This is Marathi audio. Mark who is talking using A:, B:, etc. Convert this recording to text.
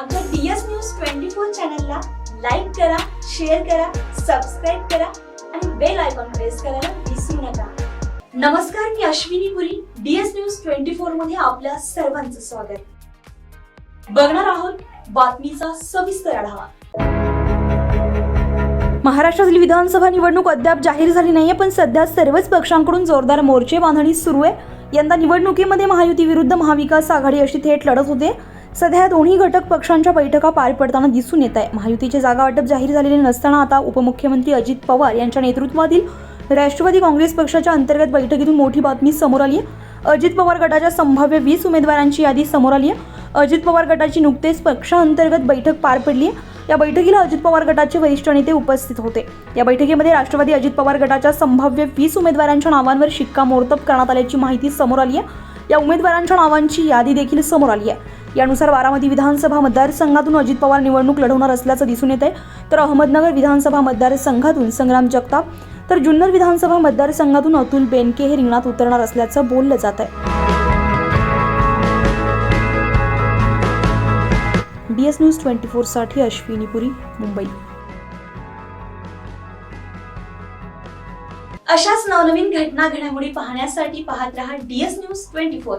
A: आमच्या डीएस न्यूज ट्वेंटी फोर चॅनलला लाईक करा शेअर करा सबस्क्राईब करा आणि बेल आयकॉन प्रेस करायला विसरू नका. नमस्कार मी Ashwini Puri DS news twenty फोरमध्ये आपल्या सर्वांचं स्वागत. बघणार आहोत बातमीचा सविस्तर आढावा.
B: महाराष्ट्रातील विधानसभा निवडणूक अद्याप जाहीर झाली नाहीये पण सध्या सर्वच पक्षांकडून जोरदार मोर्चे बांधणी सुरू आहे. यंदा निवडणुकीमध्ये महायुती विरुद्ध महाविकास आघाडी अशी थेट लढत होते. सध्या दोन्ही घटक पक्षांच्या बैठका पार पडताना दिसून येत आहे. महायुतीचे जागा वाटप जाहीर झालेले नसताना आता उपमुख्यमंत्री अजित पवार यांच्या नेतृत्वातील राष्ट्रवादी काँग्रेस पक्षाच्या अंतर्गत बैठकीतून मोठी बातमी समोर आली आहे. अजित पवार गटाच्या संभाव्य वीस उमेदवारांची यादी समोर आली आहे. अजित पवार गटाची नुकतेच पक्षांतर्गत बैठक पार पडली आहे. या बैठकीला अजित पवार गटाचे वरिष्ठ नेते उपस्थित होते. या बैठकीमध्ये राष्ट्रवादी अजित पवार गटाच्या संभाव्य वीस उमेदवारांच्या नावांवर शिक्कामोर्तब करण्यात आल्याची माहिती समोर आली आहे. या उमेदवारांच्या नावांची यादी देखील समोर आली आहे. यानुसार बारामती विधानसभा मतदारसंघातून अजित पवार निवडणूक लढवणार असल्याचं दिसून येत आहे तर अहमदनगर विधानसभा मतदारसंघातून संग्राम जगताप तर जुन्नर विधानसभा मतदारसंघातून अतुल बेनके हे रिंगणात उतरणार असल्याचं बोललं जात आहे डी एस न्यूज ट्वेंटी फोरसाठी अश्विनी पुरी मुंबई.
A: अशाच नवनवीन घटना घडामोडी पाहण्यासाठी पाहत रहा डीएस न्यूज ट्वेंटी फोर